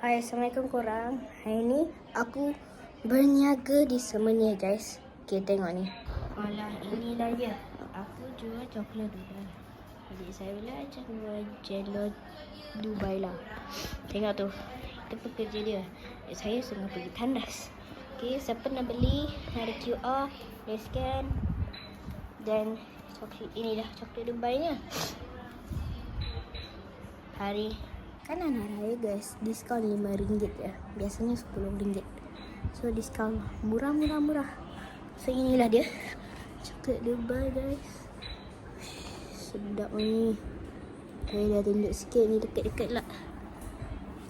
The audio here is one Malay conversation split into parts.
Hai, Assalamualaikum korang. Hari ni aku berniaga di Semenia guys. Okay, tengok ni. Alah, inilah dia. Aku jual coklat Dubai. Adik saya pula jual jello Dubai lah. Tengok tu. Itu pekerja dia. Saya sedang pergi tandas. Okay, siapa nak beli, ada QR, dia scan. Dan coklat ini dah coklat Dubai nya. Hari Kan anak raya guys Diskaun RM5 je Biasanya RM10 So diskaun Murah murah murah So inilah dia. Coklat Dubai guys. Sedap ni. Saya dah tunjuk sikit ni Dekat-dekat lah.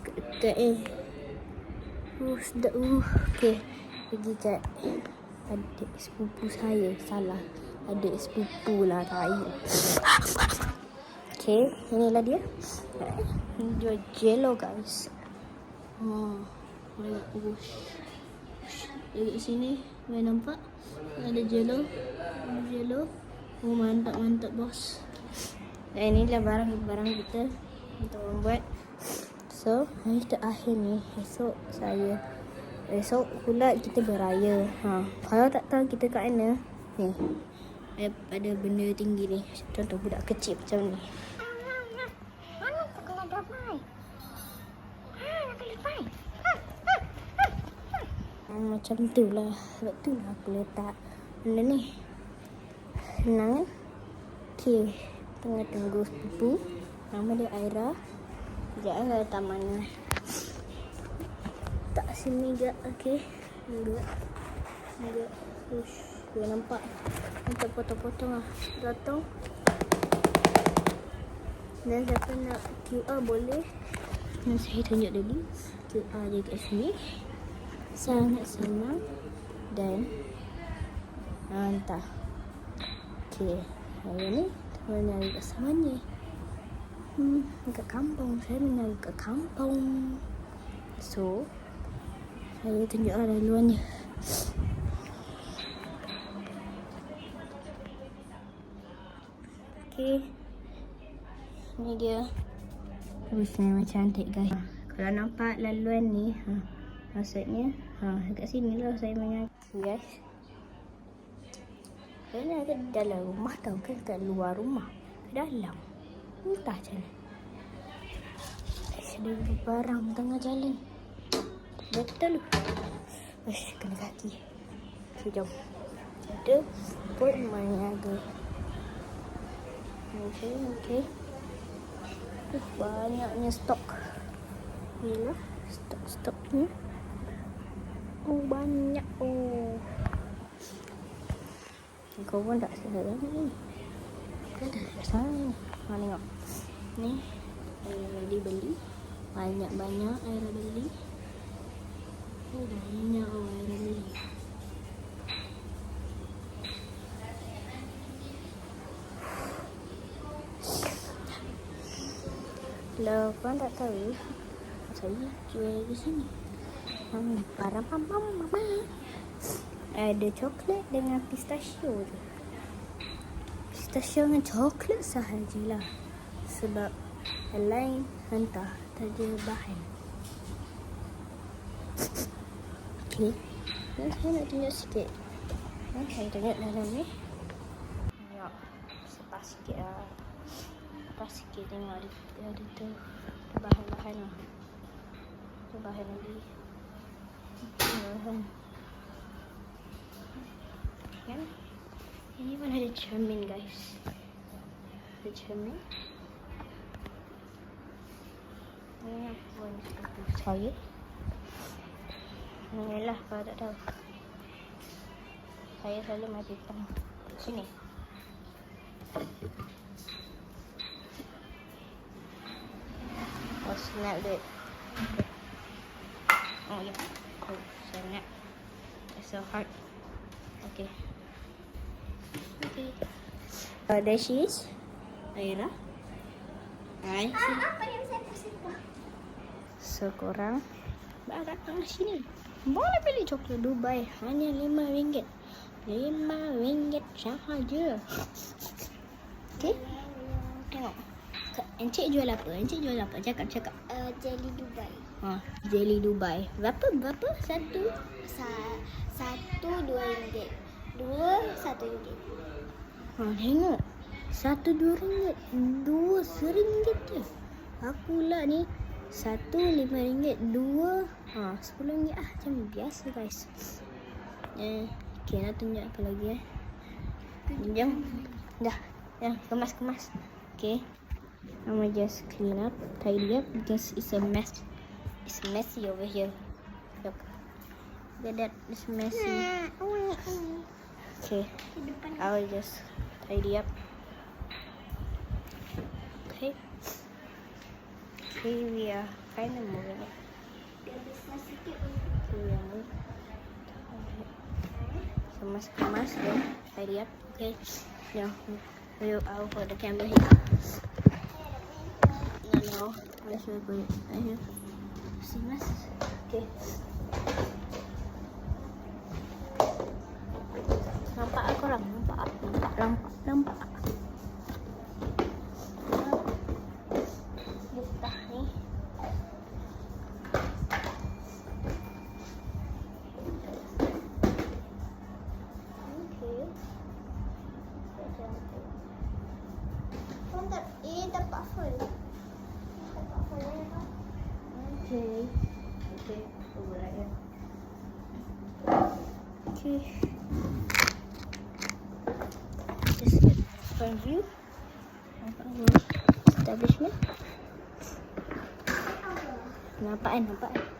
Dekat-dekat eh. Uh sedap uh. Okay Pergi kat Adik sepupu saya Salah. Adik sepupu lah Tai Okay Inilah dia. Ini jual jello guys. Oh Banyak ush Dekat sini Boleh nampak? Ada jello jello Oh mantap mantap bos Dan inilah barang-barang kita Untuk membuat So Hari terakhir ni Esok saya Esok pula kita beraya. Ha. Kalau tak tahu kita kat mana Ni. Ada benda tinggi ni. Contoh budak kecil macam ni Mana sekolah damai? Ha, nak lepai. Hmm, macam tu lah. Sebab tu lah aku letak benda ni. Senang kan? Okay. Tengah tunggu sepupu. Nama dia Aira. Sekejap lah letak mana. Tak sini je. Okay. Tunggu. Tunggu. Ush. Dia nampak. Nampak potong-potong lah. Potong. Dan siapa nak QR boleh. Dan saya tunjuk dulu. QR dia kat sini sangat senang dan hantar. Okey, hari ni saya nyari kat Semanya. Hmm, dekat kampung. Saya nyari kat kampung. So, saya tunjuk lah laluannya. Okey. Ni dia. Busnya macam cantik guys. Kalau nampak laluan ni, ha, maksudnya ha dekat sini lah saya menyanyi guys. Saya ada dalam rumah tau kan kat luar rumah. Dalam. Entah macam mana. Ada barang tengah jalan. Betul. Ush, kena kaki. Sekejap. Ada pun menyaga. Okey, okey. Uh, banyaknya stok. Inilah stok-stoknya. Oh, banyak. Oh. Kau pun tak sedar ni. Kau dah ni. Ha, tengok. Ni. Aira dibeli. Banyak-banyak Aira beli. Oh, banyak oh, Aira beli. Kalau korang tak tahu, saya jual di sini. Ada coklat dengan pistachio tu. Pistachio dengan coklat sahajalah. Sebab yang lain entah tak ada bahan. Okey. Dan saya nak tunjuk sikit. Dan saya tunjuk dalam ni. Tengok. Sepas sikit lah. Sepas sikit tengok ada, ada tu bahan-bahan lah. Bahan lagi. Bahan. Kan? Ini pun ada cermin guys. Ada cermin. Ini pun seperti saya. Inilah kalau tak tahu. Saya selalu mati tang. Sini. Oh, snap it. Oh, yeah. Snap. It's so hard. Okay. Okay. Uh, there she is. Aira. Hai. Apa yang saya kasih kau? So, korang Baru datang sini Boleh beli coklat Dubai Hanya RM5 RM5 sahaja Okay Tengok Encik jual apa? Encik jual apa? Cakap, cakap Uh, jelly Dubai. Ha, jelly Dubai. Berapa? Berapa? Satu? Sa satu dua ringgit. Dua satu ringgit. Ha, tengok. Satu dua ringgit. Dua seringgit je. Aku pula ni. Satu lima ringgit. Dua. Ha, sepuluh ringgit ah. Macam biasa guys. Eh, okay, nak tunjuk apa lagi eh. Jom. Dah. Ya, kemas-kemas. Okay. I'm just clean up, tidy up because it's a mess. It's messy over here. Look. Look at that. It's messy. Okay. I will just tidy up. Okay. Okay, we are kind of moving it. Are moving. Kemas kemas then tidy up. Okay. Now we will I'll put the camera here. No, no. Put it right here. próximas. ¿Qué? Okay. Okay. Over here. Okay. Just get front view of our establishment. Nampak kan? Nampak kan?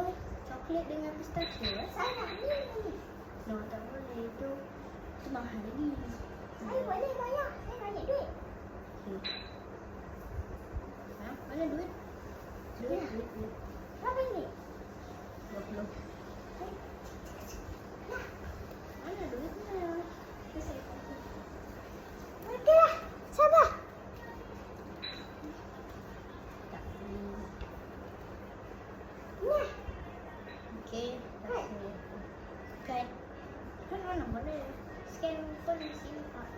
Dua coklat dengan pistachio eh? Saya nak ni. No, tak boleh. Itu, itu mahal lagi. Saya boleh bayar. Saya banyak duit. Okay. Ha? Mana duit? Duit, duit, duit. Berapa ni? 20. Mana duitnya? Okey lah. Sabar. Tak boleh. Nah. Okay, tak boleh. Kan? Kan mana boleh? Scan pun di sini pak.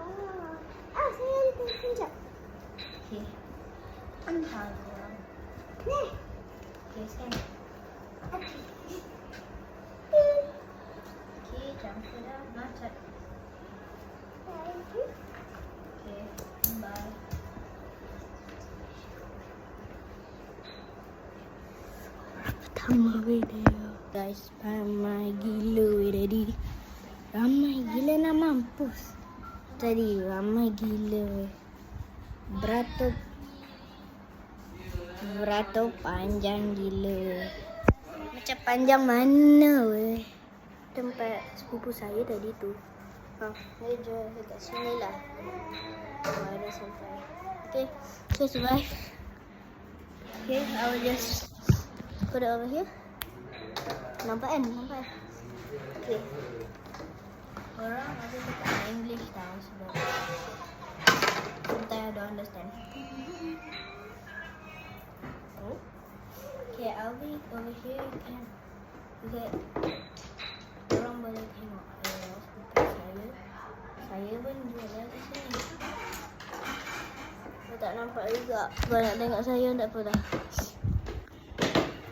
Oh. Ah, saya ada telefon jap. Okay. Hantar orang. Ni. Okay, scan. Okey. Okay, transfer dah. Macet. Thank you. Okay, bye. Pertama video. Guys, ramai gila weh tadi. Ramai gila nak mampus. Tadi ramai gila weh. Beratur Beratur panjang gila. Macam panjang mana weh. Tempat sepupu saya tadi tu. Ha, dia jual dekat sini lah. Oh, ada sampai. Okay, so. Okay, I will just put it over here. Nampak kan? Nampak kan? Okay. Orang ada cakap English tau sebab Sometimes I don't understand. Oh. Okay, I'll be over here. You can Okay. Orang boleh tengok sepupu saya. Saya pun jual di sini. Tak nampak juga. Kalau nak tengok saya tak apa dah.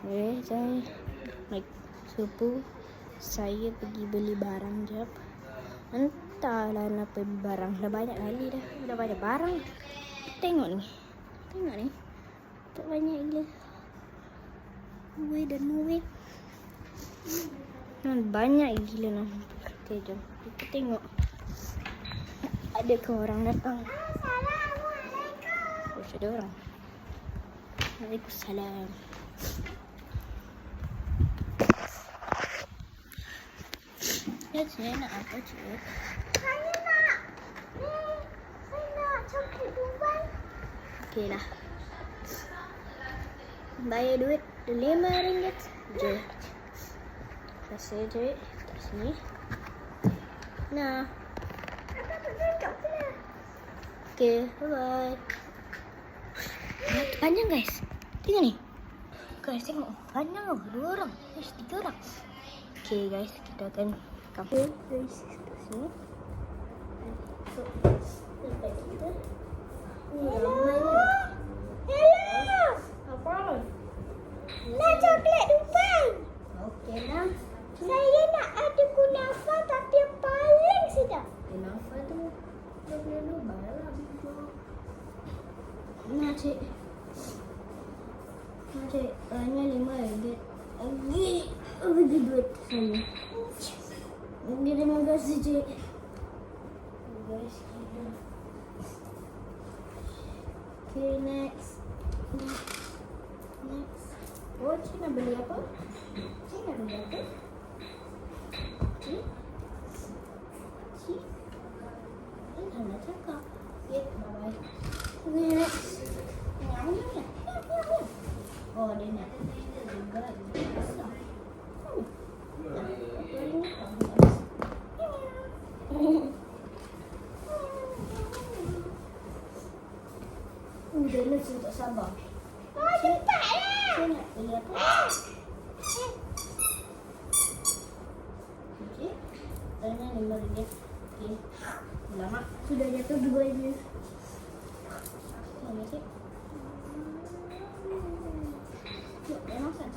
Eh, saya naik supu. Saya pergi beli barang jap. Entahlah nak beli barang. Dah banyak kali dah. Dah banyak barang. Tengok ni. Tengok ni. Tak banyak gila. Weh dan weh. Hmm, banyak gila nampak. Okay, jom. Kita tengok. Ada ke orang datang? Assalamualaikum. Oh, ada orang. Waalaikumsalam. Ya, saya nak apa cik? Saya. Ni. Saya nak coklat Dubai. Okey lah. Bayar duit lima ringgit je. Kasih duit kat sini. Nah, Apa tu duduk pula? okey, bye bye. Panjang guys. Tengok ni. Guys, tengok. Panjang tau. Dua orang. Guys, tiga orang. Okey guys, kita akan Okay, kita. Ni Hello. Hello. Apa? Nak coklat Dubai. Okey lah. Saya nak ada kunafa tapi yang paling sedap. Kenapa tu? Lupa lah. Nah, cik. Nah, cik. Hanya lima ringgit. Lagi. Lagi duit saya. Kasih, cik. Guys, kita. Okay, next. Next. Oh, cik nak beli apa? Cik nak beli apa? Cik? Cik? Eh, dah nak cakap. Okay, bye-bye. Okay, next. Yang ni ya? Oh, dia nak. Juga, dia besar. Hmm. Dah, apa ni? Uh, dia macam tak sabar. Oh, Saya nak? Okey. Ringgit. Okey. Lama. Sudah jatuh dua je. Mana cik? Yuk, dah masak.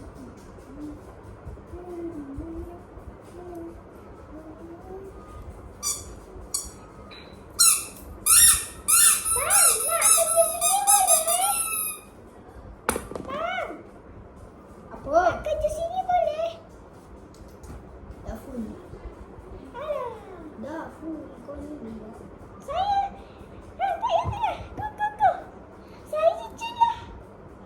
Bang, nak kerja sini boleh? Bang, Apa? kerja sini boleh? Dah full. Alah. Dah full. Kau ni dia. Saya Bang, tak payah Go, go, go Saya je lah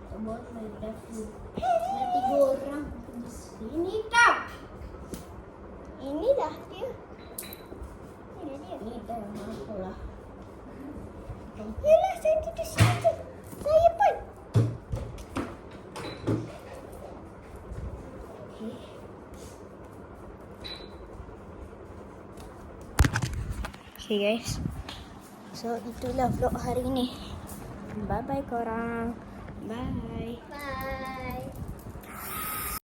Tak boleh. Dah full. Dah tiga orang kerja sini tak? Ini dah dia Ini Ni lah. Yelah, saya duduk sini je Saya pun Okay. Okay guys. So itulah vlog hari ini. Bye bye korang. Bye. Bye